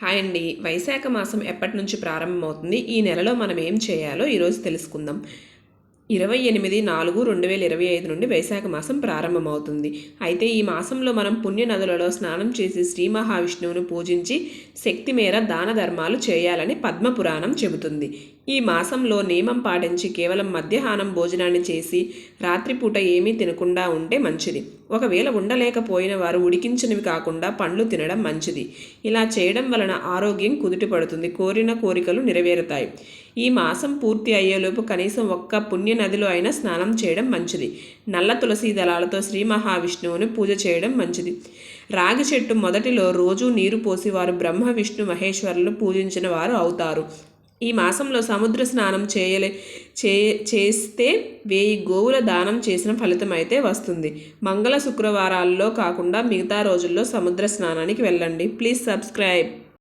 Hi అండి. వైశాఖ మాసం ఎప్పటి నుంచి ప్రారంభమవుతుంది? ఈ నెలలో మనం ఏం చేయాలో ఈరోజు తెలుసుకుందాం. ఇరవై ఎనిమిది నాలుగు రెండు వేల ఇరవై ఐదు నుండి వైశాఖ మాసం ప్రారంభమవుతుంది. అయితే ఈ మాసంలో మనం పుణ్య నదులలో స్నానం చేసి శ్రీ మహావిష్ణువును పూజించి శక్తి మేర దాన ధర్మాలు చేయాలని పద్మపురాణం చెబుతుంది. ఈ మాసంలో నియమం పాటించి కేవలం మధ్యాహ్నం భోజనాన్ని చేసి రాత్రిపూట ఏమీ తినకుండా ఉంటే మంచిది. ఒకవేళ ఉండలేకపోయిన వారు ఉడికించినవి కాకుండా పండ్లు తినడం మంచిది. ఇలా చేయడం వలన ఆరోగ్యం కుదుటపడుతుంది కోరిన కోరికలు నెరవేరుతాయి. ఈ మాసం పూర్తి అయ్యేలోపు కనీసం ఒక్క పుణ్య నదిలో అయినా స్నానం చేయడం మంచిది. నల్ల తులసి దళాలతో శ్రీ మహావిష్ణువుని పూజ చేయడం మంచిది. రాగి చెట్టు మొదటిలో రోజు నీరు పోసి వారు బ్రహ్మ విష్ణు మహేశ్వరులు పూజించిన వారు అవుతారు. ఈ మాసంలో సముద్ర స్నానం చేయలే చే చేస్తే వేయి గోవుల దానం చేసిన ఫలితం అయితే వస్తుంది. మంగళ శుక్రవారాల్లో కాకుండా మిగతా రోజుల్లో సముద్ర స్నానానికి వెళ్ళండి. Please subscribe.